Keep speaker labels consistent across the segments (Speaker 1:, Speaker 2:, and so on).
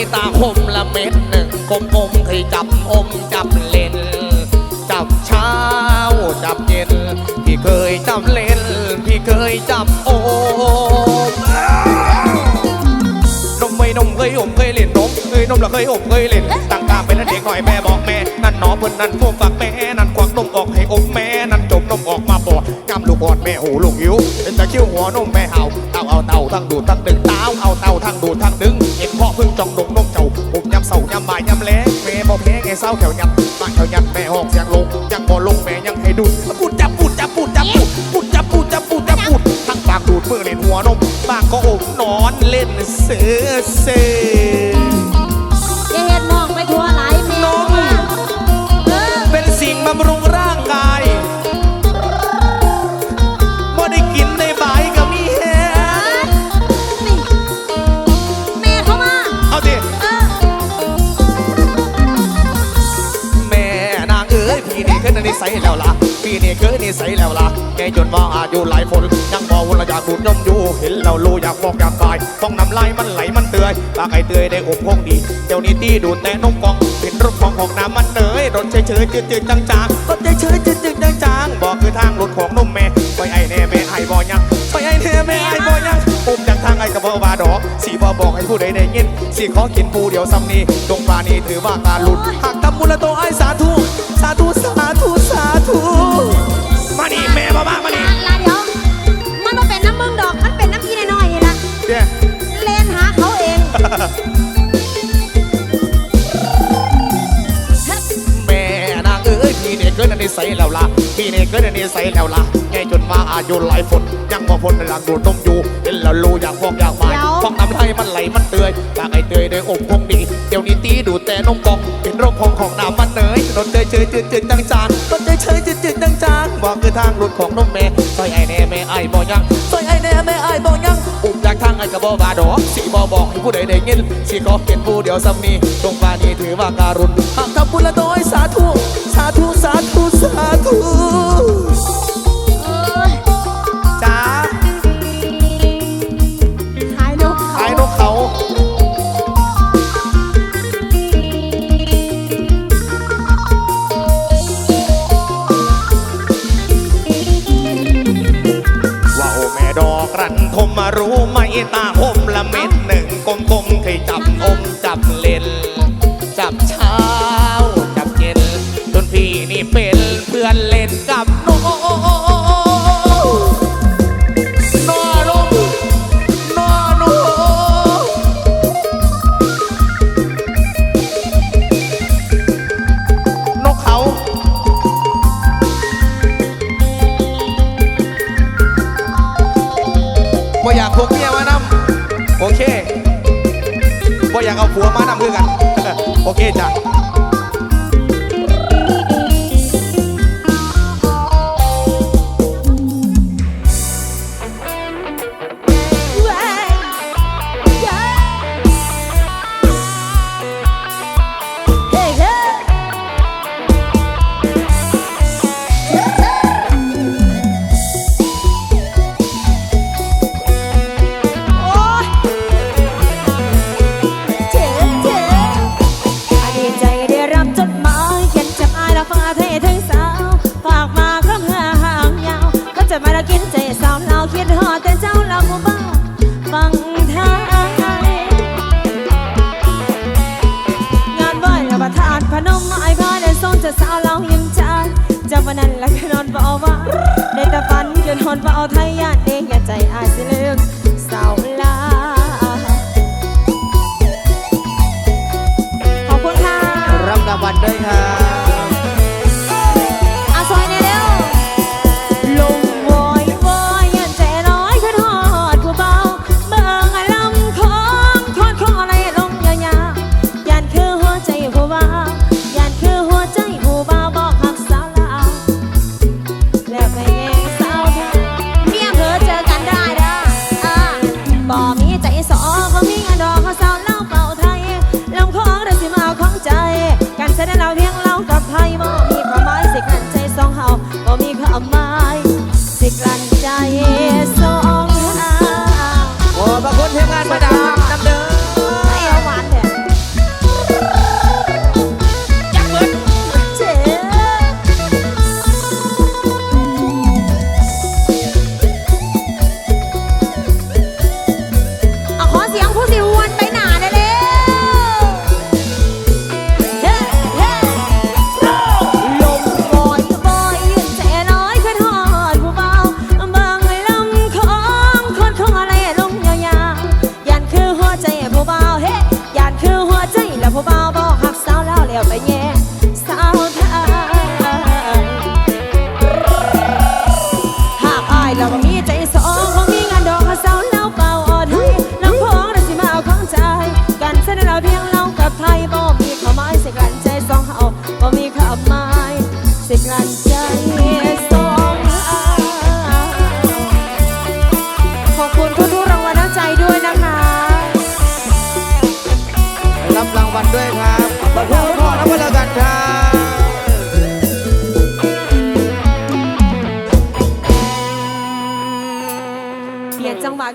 Speaker 1: รู้ไหมตาคมละเม็ดหนึ่งกลมๆเคยจับอมจับเล่น จับเช้าจับเย็น พี่เคยจับเล่น พี่เคยจับโอมนมไม่นมเคยอมเคยเล่นนมเคยนมละเคยอมเคยเล่นตั้ง เป็นเด็กหน่อยแม่บอกแม่ นั่นหนอเพิ่นนั่นพวกฝากแม่ นั่นควักนมออกให้อมแม่ นั่นจมนมออกมาบอดกำลูกอดแม่หูลูกหิวเป็นตะคิ้วหัวนมแม่เห่าเต่าเอาเต่าทั้งดูดทั้งดึงเต้าเอาเต่าทั้งดูดทั้งดึงเอ็นพ่อพึ่งจองดงนมเจ้าผมยำเสายำบ่ายยำแล้งแม่บอกแพ้ไงเศร้าแถวยันบ้านแถวยันแม่หอกเสียงลงยังบ่ลงแม่ยังให้ดูดปูดจับปูดจับปูดจับปูดปูดจับปูดจับปูดจับปูดทั้งปากดูดมือเล่นหัวนมบางก็อมนอนเล่นเสือเสือ สัยแล้วล่ะแกจนว่าอายุหลายคนยังบอกว่าอยากดูดนมอยู่เห็นเรารู้อยากบอกอยากตายฟองน้ำลายมันไหลมันเตือยปากไอเตือยได้อมคงดีเดี๋ยวนี้ตีดูดแต่นมกองเป็นรถของของน้ำมันเนยรถเฉยเฉยๆจืดจืดๆจางจางๆรถเฉยเฉยๆจืดจืดๆจางจางๆบอกคือทางรถของนมแม่ไปไอแน่แม่ไอบ่ยังไปไอแน่แม่ไอบ่ยังอุ้มจากทางไอกระบอกบาดอกสีบอบอกให้ผู้ใดได้ยินสีขอกินปูเดียวซ้ำนี้ตรงปลานี้ถือว่าการหลุดหากทำมูลโตไอสาธุ นี่
Speaker 2: ยเกิ
Speaker 1: ดในนิสัยแล้วล่ะพี่เนี่ยเกิดในนิสัยแล้วล่ะแกจนมาอายุหลายฝนยังบ่พ้นในหลังดูดนมอยู่เห็นแล้วรู้อยากฟอกอยากหมาย
Speaker 2: เดี๋ยว
Speaker 1: ฟอกน้ำลายมันไหลมันเตือยปากไอเตยได้อมคงดีเดี๋ยวนี้ตีดูดแต่นมกองเป็นโรคของของน้ำมันเนยรถเฉยเฉยจืดจืดจางจางรถเฉยเฉยจืดจืดจางจางบอกคือทางหลุดของนมแม่ซอยไอแน่แม่ไอบ่ยังซอยไอแน่แม่ไอ ไอกระบอกบาดอกสีบอบอกให้ผู้ใดได้ยินสีขอเป็นผู้เดียวสำนีตรงปานี้ถือว่าการุณหากทำบุญละน้อยสาธุ สาธุ สาธุ สาธุ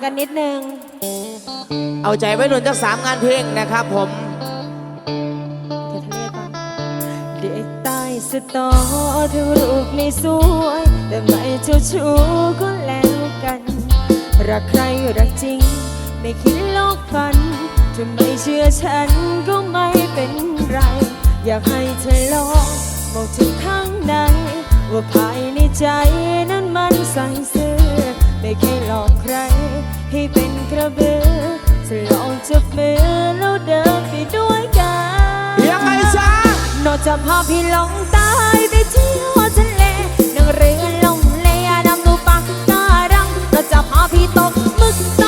Speaker 2: กั
Speaker 1: นนิดนึง เอา
Speaker 2: ใจไว้หนุนจากสามงานเพล
Speaker 1: งนะครับผม
Speaker 2: เดี๋ยวทะเลก่อนเด็กใต้สตอเธอรูปไม่สวย แต่ไม่เจ้าชู้ก็แล้วกัน รักใครรักจริง ไม่คิดลอกฝันจะไม่เชื่อฉันก็ไม่เป็นไร อยากให้เธอลองมองถึงข้างในว่าภายในใจนั้นมันใส่ซื่อ ไม่เคยหลอกใคร ให้เป็นกระเบือจะลองจับมือแล้วเดินไปด้วยกัน
Speaker 1: ยังไงซะ
Speaker 2: นอกจะพาพี่ลองตายไปเที่ยวทะเลนั่งเรือลงเลดำดูปากการังนอกจะพาพี่ตกมึก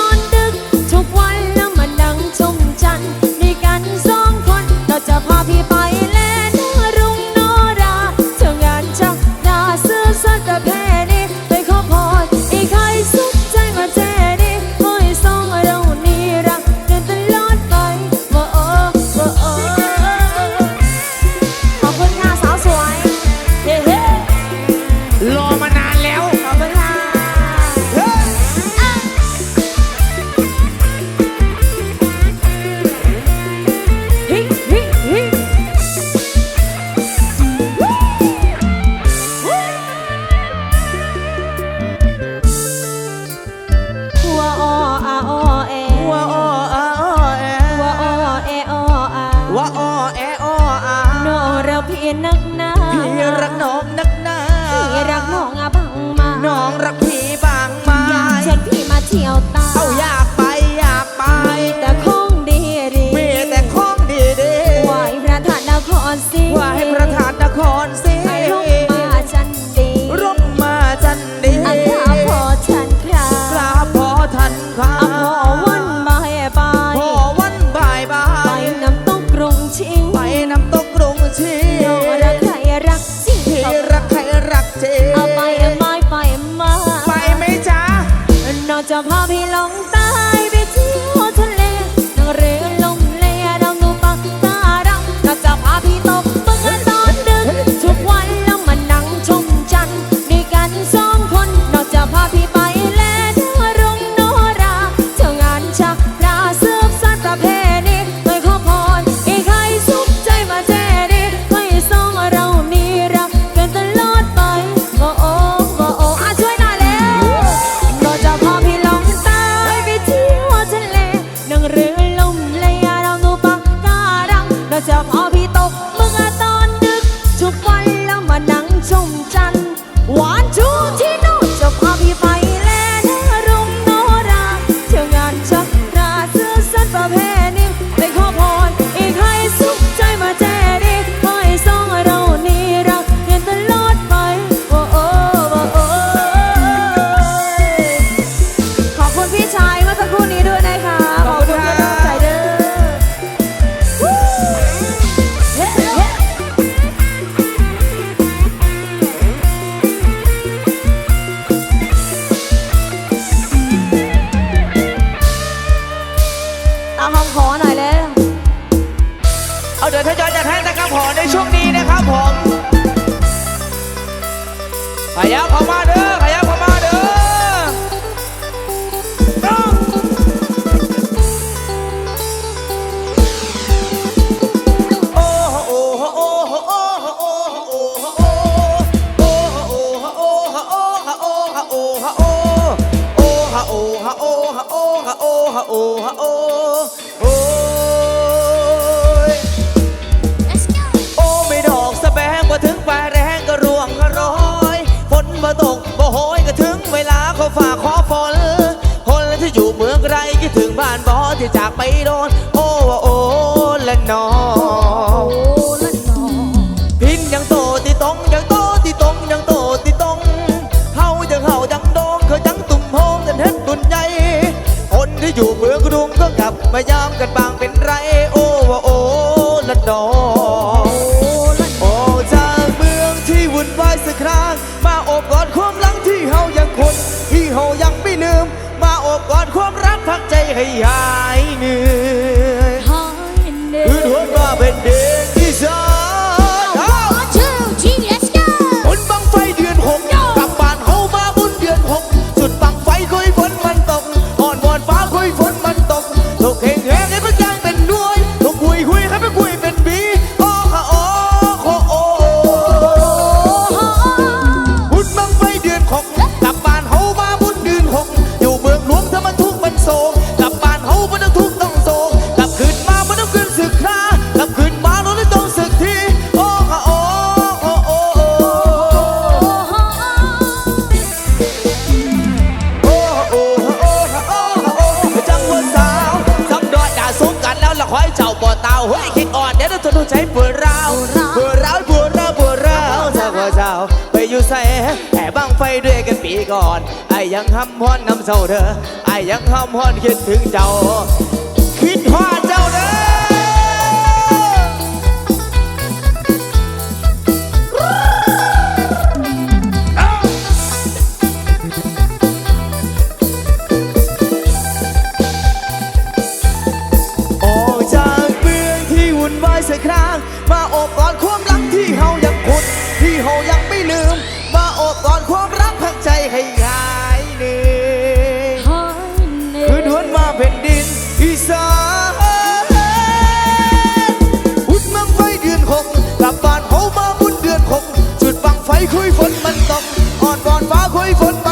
Speaker 2: ในช่วงนี้นะครับ
Speaker 1: ผม
Speaker 2: พยายา
Speaker 1: มเข้า
Speaker 2: มา ที่จากไปโดน โอ้โอ้ละนอพินยังโตที่ตรงยังโต
Speaker 1: ที่ตรงยังโต
Speaker 3: ที่ตรงเฮายังเฮายังดองเคยยังตุ่มหงมกันเฮ็ดบุญใหญ่คนที่อยู่เมืองกรุงก็กลับมายามกันบางเป็นไร ให้หายเหนื่อย ยังห้ำฮ้อนน้ำเศร้าเธอไอ้ยังห้ำฮ้อนคิดถึงเจ้า ไฟคุยฝนมันตกอ่อนบอนฟ้าคุยฝน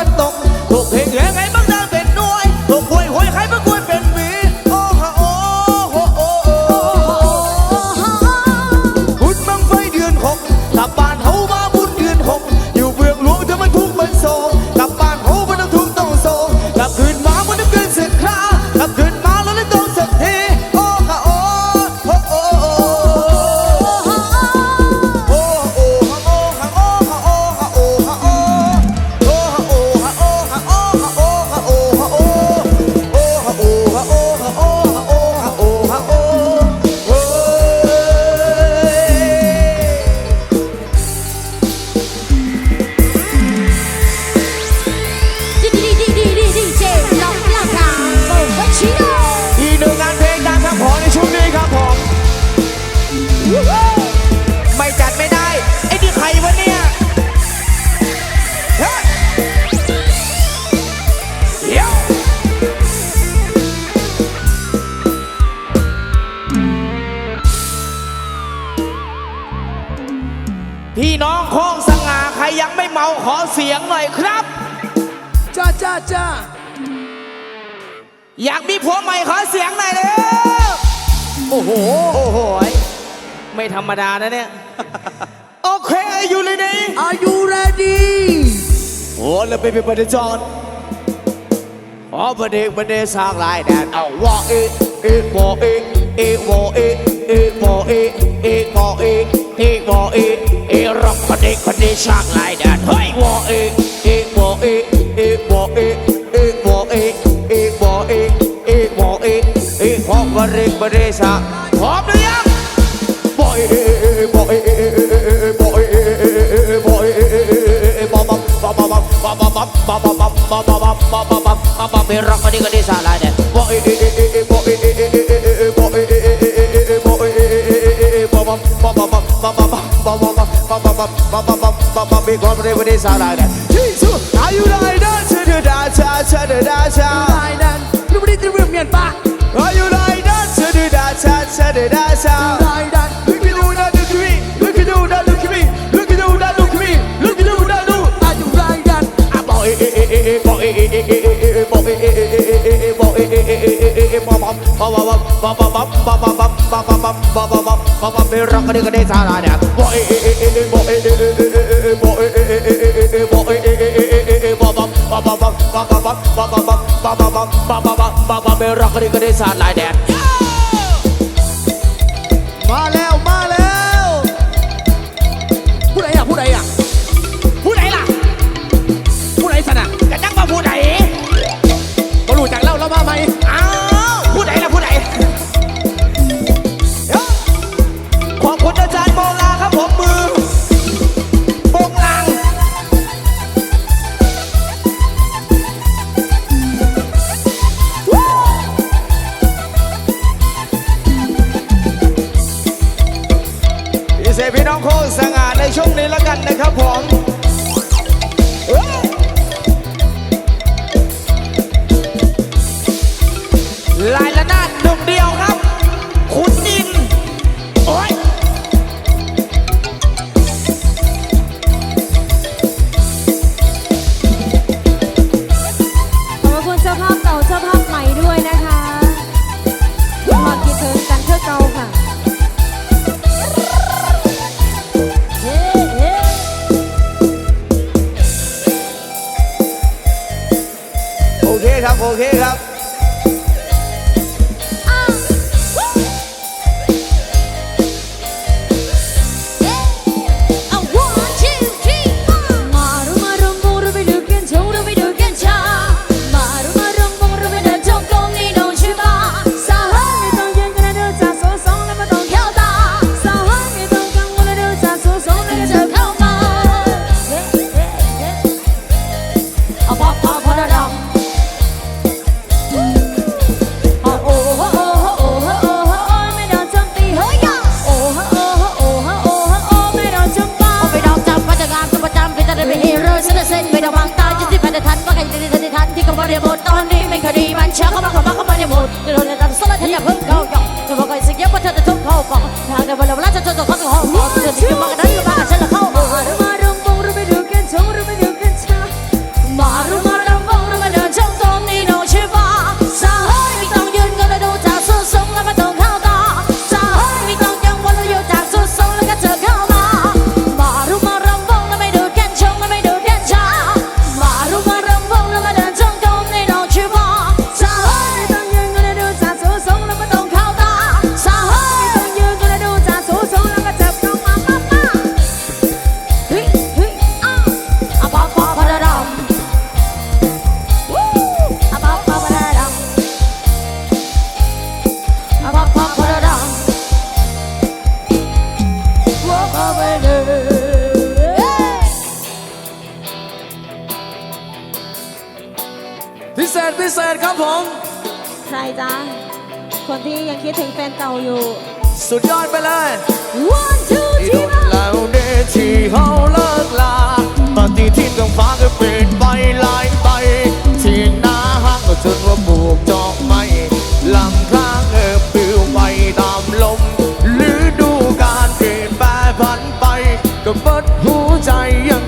Speaker 3: ดานะเนี่ย โอเคอยู่เลยนี่
Speaker 1: Are you ready
Speaker 3: โอ้แล้วไปเป็นประเดจอนขอประเดกประเดสร้างรายแดนเอาวอเอเอวอเอเอวอเอเอวอเอเอวอเอเอวอเอเอรับประเดกประเดสร้างรายแดนเฮ้ยวอเอเอวอเอเอวอเอเอวอเอเอวอเอเอวอเอเอขอประเดกประเดสร้างพร้อมหรือยัง rock ko di ko di salah deh. Boy, boy, Jesus, are you the idol? To the dancer, to
Speaker 1: the dancer. Idol, lu beri terus mian pak.
Speaker 3: Are you the idol? To the dancer, to the dancer.
Speaker 1: มาแล้ว
Speaker 3: เสพี่น้องโคสง่าในช่วงนี้แล้วกันนะครับผมลายละนาดดว
Speaker 2: งเดียว
Speaker 4: ครับ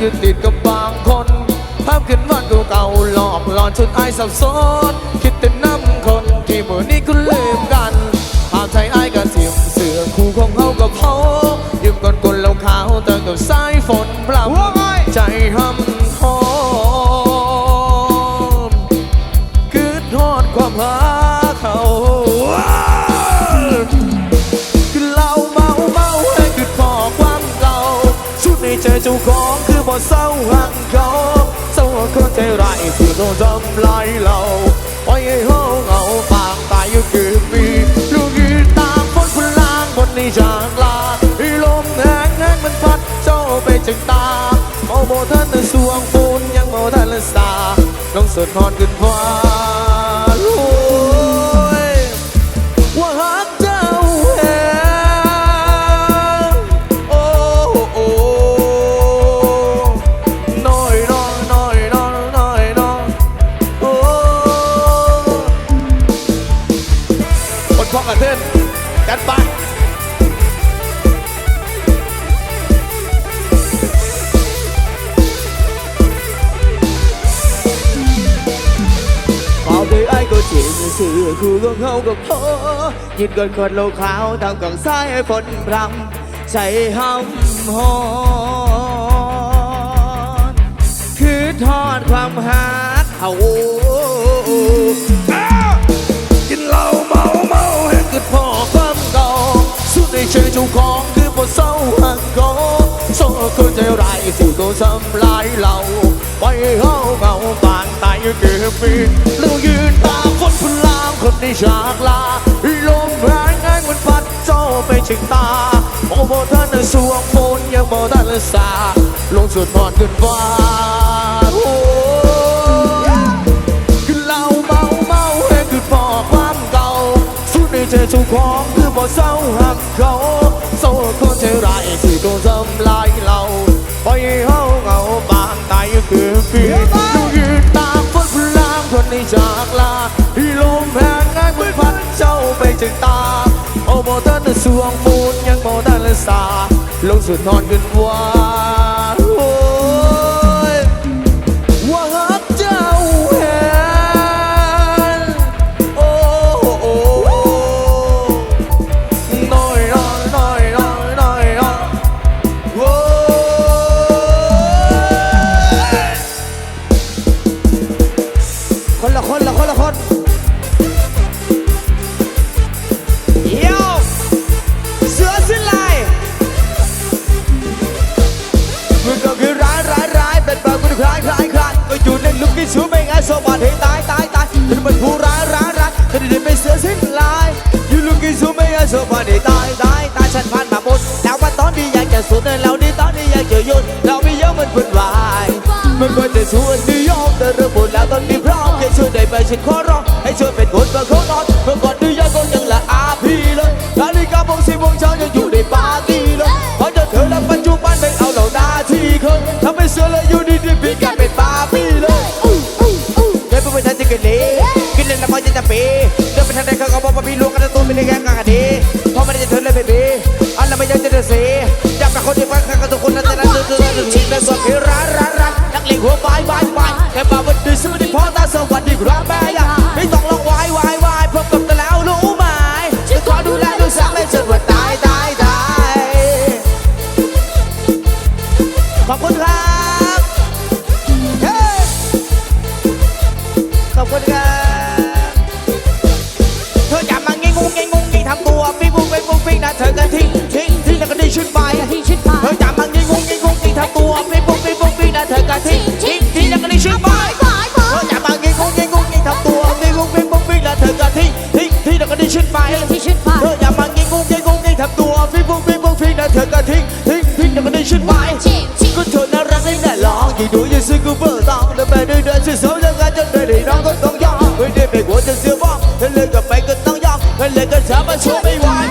Speaker 4: ขึ้นดิดกับบาง
Speaker 3: ค
Speaker 2: น
Speaker 1: ภาพขึ้นวันเก่าหลอกหลอนจนไอสับสน ต้องทำลายเราไว้ให้ห้องเอาปางตายอยู่กี่ปีลูกยืนตามบนพล้างบนในจางลาดลมแหงแหงมันพัดเจ้าไปจึงตาเมาโบท่านสวงปูนยังเมาท่านละสาลงสดนอนขึ้นฟ้า อคู่ก็เงากับโพยิด
Speaker 3: กอดขวดโลขาวทำกังสายฝนรำใจห้ำหอนคือทอดความหักเอา
Speaker 1: กินเหล้าเมาเมาให้เกิดพ่อความเก่าสุดในใจเจ้าของคือปวดเศร้าหักกอโซ่คนใจร้ายสู่ตัวซ้ำลายเหล่าไปเฮาเงาบางตายเกือบปีล้วยืนตา คนที่จากลาลมแรงง่ายมันพัดเจ้าไปถึงตาโอ้โหท่านสวงมนยังโมท่านสาลงสุดพอดขึ้นฟ้าโอ้คือเราเมาเมาให้คือปอความเก่าสุดในใจสุขของคือบ่เศร้าหักเขาเศร้าคนเท่าไรคือโดนทำลายเราปล่อยเฮาเงาบางตายคือฟีดูยืนตามฝนพลางคนในจากลา ลมแผงงารงมืดพัดเจ้าไปจากตา โอ้โมเตอร์สวงมูนยังโมเตอร์
Speaker 3: สาลงสุดนอนขึ้นว่า se coro đừng ca thi thi thi đừng có đi xuyên phải thi nhà mang nghe ngu nghe ngu nghe thật đùa ờ, phi vương phi vương phi đã thường cả thi thi thi đừng có đi xuyên phải cứ thường nó ra đây đại lo gì đuổi như xưa cứ vỡ to. Để về đi đến sự xấu ra ra trên đời thì nó có con gió. Người đi về của trên xưa bó thế lên gặp phải cơn tăng gió. Lên lên cơn sợ mà xuống bên ngoài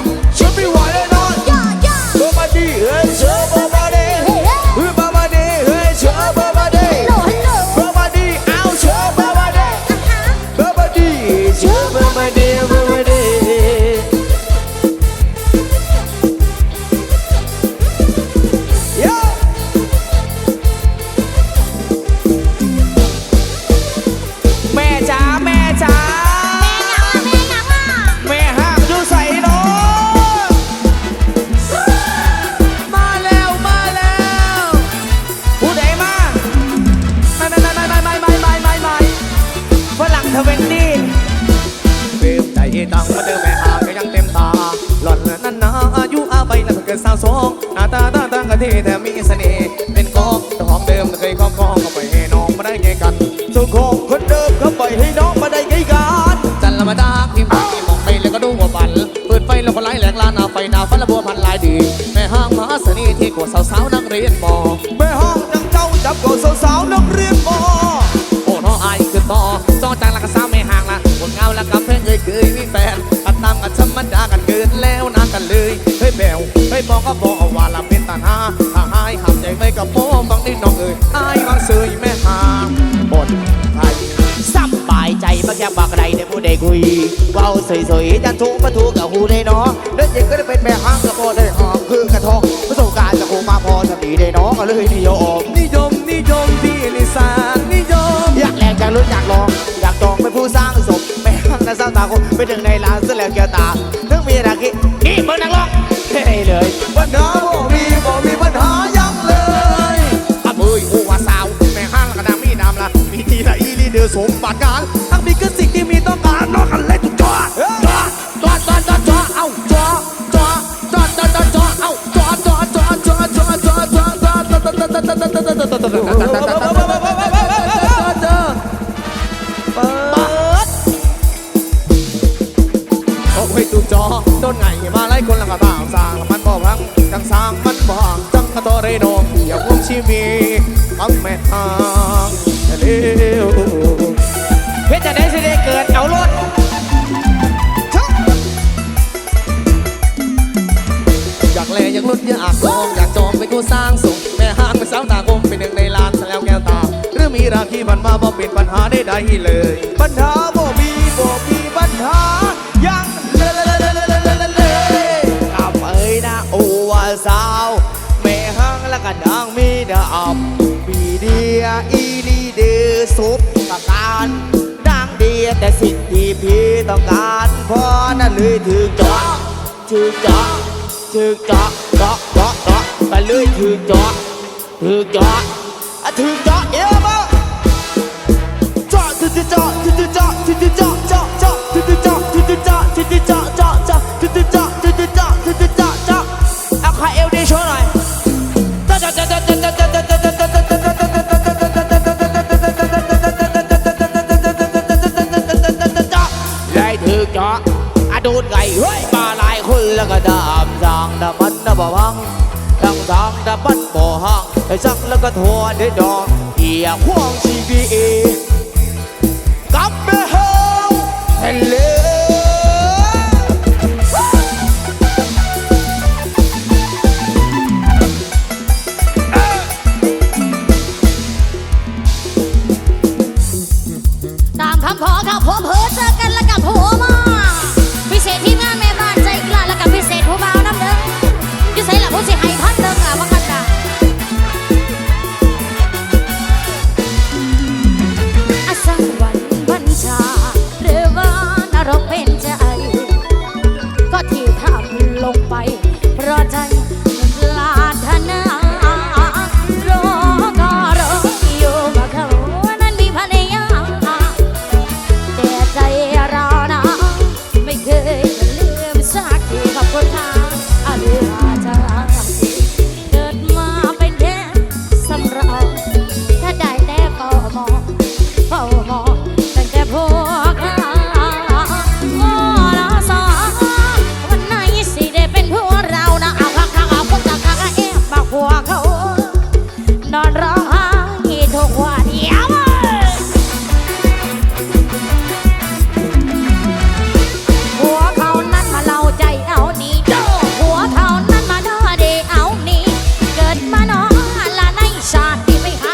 Speaker 4: ท
Speaker 3: เวนตี้บีมใจตังมาเจอแม่
Speaker 1: หาก็ยังเต็มตา หล่อนนั้นนาอายุอาไปนั้นเกิดสาวสองหน้าตาตาตั้งกะทีแต่มีเสน่ห์เป็นกองดอกเดิมเคยคล้องคล้องก็ไปให้น้องมาได้ไงกัน
Speaker 3: สุขของคนเดิมเขาไปให้น้องมาได้ไงกัน
Speaker 1: จันละมาดาพิมพ์ที่มองไปแล้วก็ดูว่าบันเปิดไฟแล้วก็ไล่แหลกลานาไฟดาวฟันละบัวพันลายดีแม่ห้างมหาเสน่ห์ที่กว่าสาวๆนั่งเรียนมอ
Speaker 3: แม่ห้า
Speaker 1: ง ยวิแฟนกันตามกันธรรมดากันเกิดแล้วนางกันเลยเฮ้ยแบวเฮ้ยบอกก็บอกว่าละเป็นตาหาถ้าหายหับใจไม่กับพ่อฟังไดน้องเอ้ยอายบางเสยแม่หาบทไทย
Speaker 3: สบายใจมาแค่บากไรได้ผู้ใดกุยว้าวสวยๆจันทุมาทุกับหูได้เนาะเล่นจริงก็ได้เป็นแม่ห้างกับพ่อได้หอมคือกระทองประสบการณ์จะคูมาพอจะตีได้เนาะก็เลยนิยม
Speaker 1: นิยมนิยมที่นิสานนิยม
Speaker 3: อยากแรงอยากลุ้นอยากลองอยากจองเป็นผู้สร้างศพ สาวตาคงไปถึงในร้านเสื้อแล้วเก้
Speaker 1: วตา ราคีบันมาบ่เป็นปัญหาได้ใดเลย
Speaker 3: ปัญหาบ่มีบ่มีปัญหา ยังเลเลเลเลเลเลกับเอ้นะโอว่าสาวแม่ห้างแล้วก็ดังมีดาบปีเดียอีลีเดสุปตะการดังเดียแต่สิ่งที่พี่ต้องการพอนั่นเลยถือจอถือจอถือจอจอจอจอไปเลยถือจอถือจอถือจอเอวบ้า เอาขาเอวดีโชว์หน่อยได้ถือเจาะอะดูดไงเฮ้ยมาหลายคนแล้วก็ดามสางดามันดาบวังดังทางดาบันบ่ห้างไอ้สักแล้วก็ทัวเดดองเอียห่วงชีวีเอ Hello.